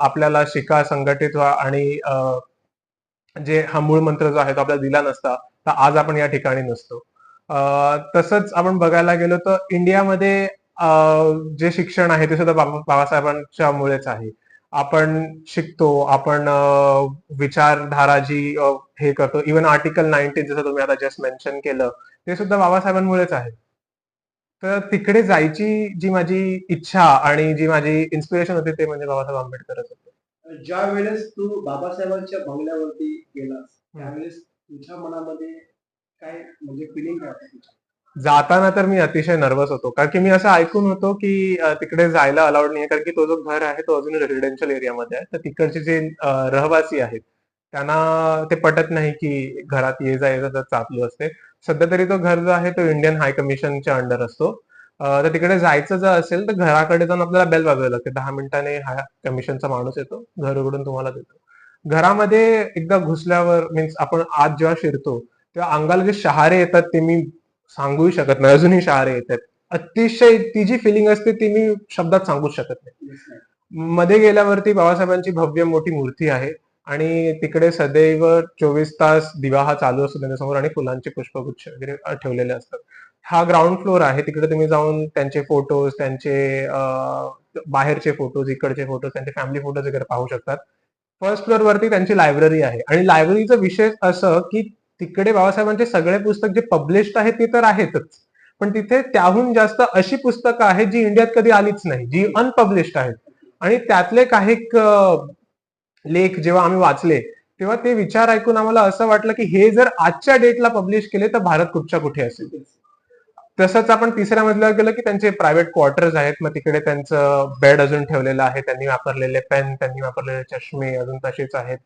आपल्याला शिका संघटित व्हा आणि जे हा मूळ मंत्र जो आहे तो आपल्याला दिला नसता तर आज आपण या ठिकाणी नसतो. तसंच आपण बघायला गेलो तर इंडियामध्ये जे शिक्षण आहे ते सुद्धा बाबा- बाबासाहेबांच्या मुळेच आहे. आपण शिकतो आपण विचारधारा जी हे करतो. इवन आर्टिकल नाईन्टीन जसं तुम्ही आता जस्ट मेन्शन केलं ते सुद्धा बाबासाहेबांमुळेच आहे. तर तिकडे जायची जी माझी इच्छा आणि जी माझी इन्स्पिरेशन होती ते म्हणजे बाबासाहेब आंबेडकरच होते. ज्या वेळेस तू बाबासाहेबांच्या बंगल्यावरती गेलास त्यावेळेस तुझ्या मनामध्ये काय म्हणजे फिलिंग काय? जाताना तर मी अतिशय नर्वस होतो कारण की मी असं ऐकून होतो की तिकडे जायला अलाउड नाही कारण की तो जो घर आहे तो अजून रेसिडेन्शियल एरियामध्ये आहे. तर तिकडचे जे रहिवासी आहेत त्यांना ते पटत नाही की घरात ये जा ये जा चालू असते. सध्या तरी तो घर जो आहे तो इंडियन हाय कमिशनच्या अंडर असतो. तर तिकडे जायचं जर असेल तर घराकडे जाऊन आपल्याला बेल वाजवायला लागते. दहा मिनिटाने हा कमिशनचा माणूस येतो घर उघडून तुम्हाला देतो. घरामध्ये एकदा घुसल्यावर मीन्स आपण आत जेव्हा शिरतो तेव्हा अंगाला जे शहारे येतात ते मी सांगूही शकत नाही. अजूनही शहारे येतात. अतिशय ती जी फिलिंग असते ती मी शब्दात सांगूच शकत नाही. मध्ये गेल्यावरती बाबासाहेबांची भव्य मोठी मूर्ती आहे. आणि तिकडे सदैव चोवीस तास दिवा हा चालू असतो त्यांच्यासमोर आणि फुलांचे पुष्पगुच्छ वगैरे ठेवलेले असतात. हा ग्राउंड फ्लोअर आहे. तिकडे तुम्ही जाऊन त्यांचे फोटोज त्यांचे बाहेरचे फोटोज इकडचे फोटोज त्यांचे फॅमिली फोटोज वगैरे पाहू शकतात. फर्स्ट फ्लोअर वरती त्यांची लायब्ररी आहे. आणि लायब्ररीचं विशेष असं की तिकडे बाबासाहेबांचे सगळे पुस्तक जे पब्लिश आहेत ते तर आहेतच. पण तिथे त्याहून जास्त अशी पुस्तकं आहेत जी इंडियात कधी आलीच नाही जी अनपब्लिश्ड आहेत. आणि त्यातले काही लेख जेव्हा आम्ही वाचले तेव्हा ते विचार ऐकून आम्हाला असं वाटलं की हे जर आजच्या डेटला पब्लिश केले तर भारत कुठच्या कुठे असेल? तसंच आपण तिसऱ्या मजल्यावर गेलो की त्यांचे प्रायव्हेट क्वार्टर्स आहेत. मग तिकडे त्यांचं बेड अजून ठेवलेलं आहे. त्यांनी वापरलेले पेन त्यांनी वापरलेले चष्मे अजून तसेच आहेत.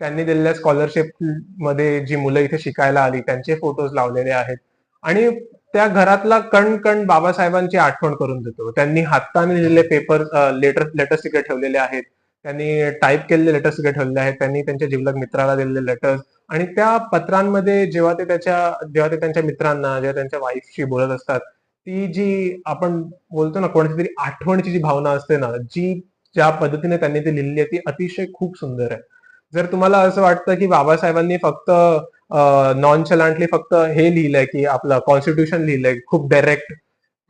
त्यांनी दिलेल्या स्कॉलरशिपमध्ये जी मुलं इथे शिकायला आली त्यांचे फोटोज लावलेले आहेत. आणि त्या घरातला कण कण बाबासाहेबांची आठवण करून देतो. त्यांनी हाताने लिहिलेले पेपर लेटर लेटर्स तिकडे ठेवलेले आहेत. त्यांनी टाईप केलेले लेटर्स तिथे ठेवलेले आहेत. त्यांनी त्यांच्या जिवलग मित्राला दिलेले लेटर्स आणि त्या पत्रांमध्ये जेव्हा ते त्याच्या जेव्हा ते त्यांच्या मित्रांना जेव्हा त्यांच्या वाईफशी बोलत असतात ती जी आपण बोलतो ना कोणाची तरी आठवणची जी भावना असते ना जी ज्या पद्धतीने त्यांनी ती लिहिली आहे ती अतिशय खूप सुंदर आहे. जर तुम्हाला असं वाटतं की बाबासाहेबांनी फक्त नॉन चलांटली फक्त हे लिहिलंय की आपलं कॉन्स्टिट्यूशन लिहिलंय खूप डायरेक्ट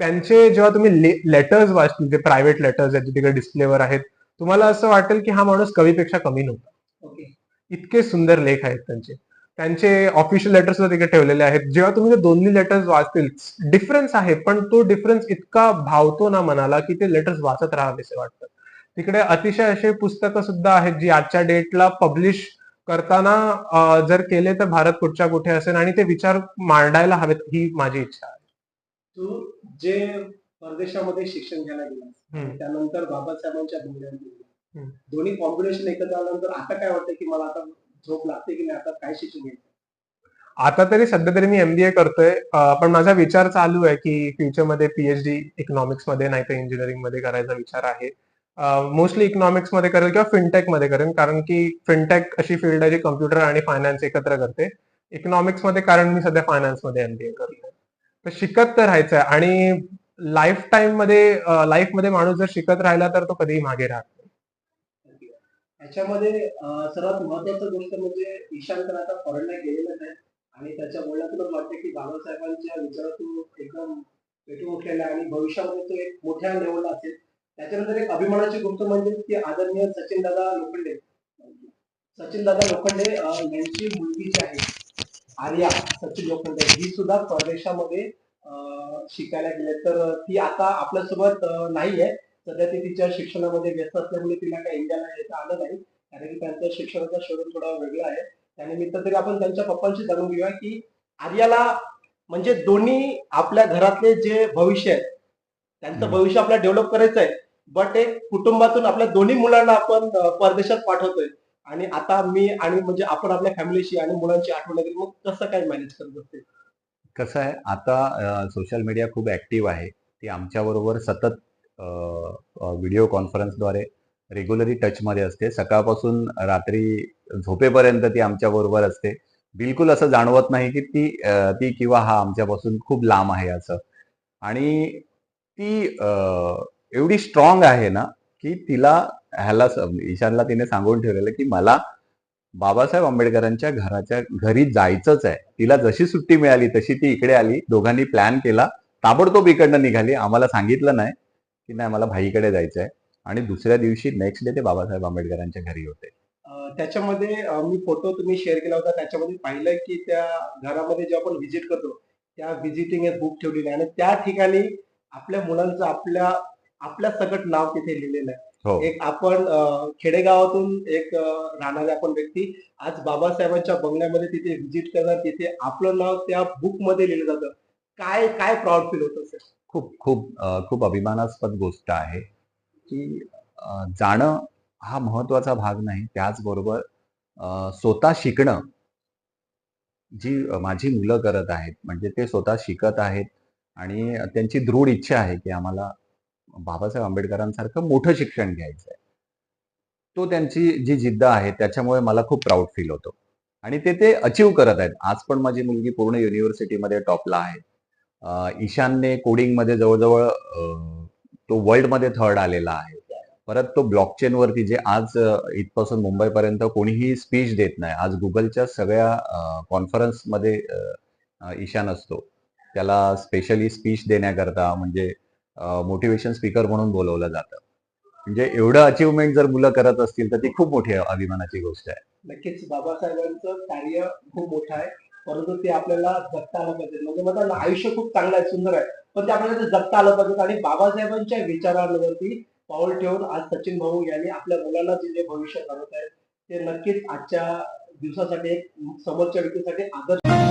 त्यांचे जेव्हा तुम्ही लेटर्स वाचतील जे प्रायव्हेट लेटर्स आहेत जे तिकडे डिस्प्लेवर आहेत तुम्हाला असं वाटेल की हा माणूस कवीपेक्षा कमी नव्हता. ओके. इतके सुंदर लेख आहेत त्यांचे. त्यांचे ऑफिशियल लेटर्स सुद्धा तिकडे ठेवलेले आहेत. जेव्हा तुम्ही ते दोन्ही लेटर्स वाचतील डिफरन्स आहे पण तो डिफरन्स इतका भावतो ना मनाला की ते लेटर्स वाचत राहावेसे वाटतं. तिकडे अतिशय असे पुस्तकं सुद्धा आहेत जी आजच्या डेटला पब्लिश करताना जर केले तर भारत कुठच्या कुठे असेल आणि ते विचार मांडायला हवेत ही माझी इच्छा आहे. तू जे परदेशामध्ये शिक्षण घ्यायला हम्म. त्यानंतर बाबासाहेबांच्या हम्म. दोन्ही कॉम्बिनेशन एकत्र आल्यानंतर आता काय वाटतं की मला आता झोप लागते की नाही आता काय शिक्षण घ्यायचं? आता तरी सध्या तरी मी एमबीए करतोय. पण माझा विचार चालू आहे की फ्युचरमध्ये पीएचडी इकॉनॉमिक्समध्ये नाही तर इंजिनिअरिंगमध्ये करायचा विचार आहे. मोस्टली इकॉनॉमिक्समध्ये करेल किंवा फिनटेकमध्ये करेन कारण की फिनटेक अशी फील्ड आहे जी कम्प्युटर आणि फायनान्स एकत्र करते. इकॉनॉमिक्समध्ये कारण मी सध्या फायनान्समध्ये एमबीए करतोय. तर शिकत तर राहायचंय. आणि लाईफ टाईममध्ये लाईफमध्ये माणूस जर शिकत राहिला तर तो कधीही मागे राहत नाही. याच्यामध्ये सर्वात महत्वाचं गोष्ट म्हणजे ईशांतर आता फॉरेनला गेलेलं आहे. आणि त्याच्या बोलण्यातूनच वाटतं की बाबासाहेबांच्या विचारातून एकदम पेटून उठलेला आहे आणि भविष्यामध्ये तो एक मोठ्या लेवलला असेल. त्याच्यानंतर एक अभिमानाची गोष्ट म्हणजे की आदरणीय सचिन दादा लोखंडे. सचिन दादा लोखंडे यांची मुलगी जी आहे आर्या सचिन लोखंडे ही सुद्धा परदेशामध्ये शिकायला गेले तर ती आता आपल्यासोबत अं, नाहीये. सध्या ती तिच्या शिक्षणामध्ये व्यस्त असल्यामुळे तिला काही इंडियाला येता आलं नाही. कारण की त्यांचं शिक्षणाचा शोधून थोडा वेगळा आहे. त्यानिमित्त तरी आपण त्यांच्या पप्पांशी जाणून घेऊया की आर्याला म्हणजे दोन्ही आपल्या घरातले जे भविष्य आहे त्यांचं. भविष्य आपल्याला डेव्हलप करायचं आहे. बट एक कुटुंबातून आपल्या दोन्ही मुलांना आपण परदेशात पाठवतोय. आणि आता मी आणि म्हणजे आपण आपल्या फॅमिलीशी आणि मुलांची आठवण मग कसं काय मॅनेज करत असते कसं आहे आता सोशल मीडिया खूप ऍक्टिव्ह आहे. ती आमच्याबरोबर सतत व्हिडिओ कॉन्फरन्सद्वारे रेग्युलरी टचमध्ये असते. सकाळपासून रात्री झोपेपर्यंत ती आमच्याबरोबर असते. बिलकुल असं जाणवत नाही की ती ती किंवा हा आमच्यापासून खूप लांब आहे असं. आणि ती एवढी स्ट्रॉंग आहे ना की तिला ह्याला ईशानला तिने सांगून ठेवलेलं की मला बाबासाहेब आंबेडकरांच्या घराच्या घरी जायचंच आहे. तिला जशी सुट्टी मिळाली तशी ती इकडे आली. दोघांनी प्लॅन केला. ताबडतोब इकडनं निघाली. आम्हाला सांगितलं नाही की नाही मला भाईकडे जायचं आहे आणि दुसऱ्या दिवशी नेक्स्ट डे ते बाबासाहेब आंबेडकरांच्या घरी होते. त्याच्यामध्ये मी फोटो तुम्ही शेअर केला होता. त्याच्यामध्ये पाहिलं की त्या घरामध्ये जेव्हा आपण व्हिजिट करतो त्या व्हिजिटिंग बुक ठेवलेली आहे. आणि त्या ठिकाणी आपल्या मुलांचं आपल्या आपल्या सकट नाव तिथे लिहिलेलं आहे. हो. एक आपण अं, खेडेगावातून एक अं, राहणारे आपण व्यक्ती आज बाबासाहेबांच्या बंगल्यामध्ये तिथे व्हिजिट करणार तिथे आपलं नाव त्या बुकमध्ये लिहिलं जातं. काय काय प्राऊड फील होतं सर खूप खूप अ, खूप अभिमानास्पद गोष्ट आहे की अ, जाणं हा महत्त्वाचा भाग नाही. त्याचबरोबर अ, स्वतः शिकणं जी अ, माझी मुलं करत आहेत म्हणजे ते स्वतः शिकत आहेत आणि त्यांची दृढ इच्छा आहे की आम्हाला बाबासाहेब आंबेडकरांसारखं मोठं शिक्षण घ्यायचं आहे तो त्यांची जी जिद्द आहे त्याच्यामुळे मला खूप प्राऊड फील होतो. आणि ते ते अचीव करत आहेत. आज पण माझी मुलगी पूर्ण युनिव्हर्सिटीमध्ये टॉपला आहे. ईशानने कोडिंगमध्ये जवळजवळ तो वर्ल्डमध्ये थर्ड आलेला आहे. परत तो ब्लॉकचेन वरती जे आज इथपासून मुंबईपर्यंत कोणीही स्पीच देत नाही. आज गुगलच्या सगळ्या कॉन्फरन्समध्ये ईशान असतो. त्याला स्पेशली स्पीच देण्याकरता म्हणजे मोटिवेशन स्पीकर म्हणून बोलवलं जातं. म्हणजे एवढं अचिव्हमेंट जर मुलं करत असतील तर ती खूप मोठी अभिमानाची गोष्ट आहे. नक्कीच बाबासाहेबांचं कार्य खूप मोठं आहे. परंतु ते आपल्याला जगता आलं पाहिजे. म्हणजे म्हणतात आयुष्य खूप चांगलं आहे सुंदर आहे. पण ते आपल्याला ते जगता आलं पाहिजे. आणि बाबासाहेबांच्या विचारांवरती पाऊल ठेवून आज सचिन भाऊ यांनी आपल्या मुलांना जे जे भविष्य घडवत आहेत ते नक्कीच आजच्या दिवसासाठी एक समोरच्या व्यक्तीसाठी आदर्श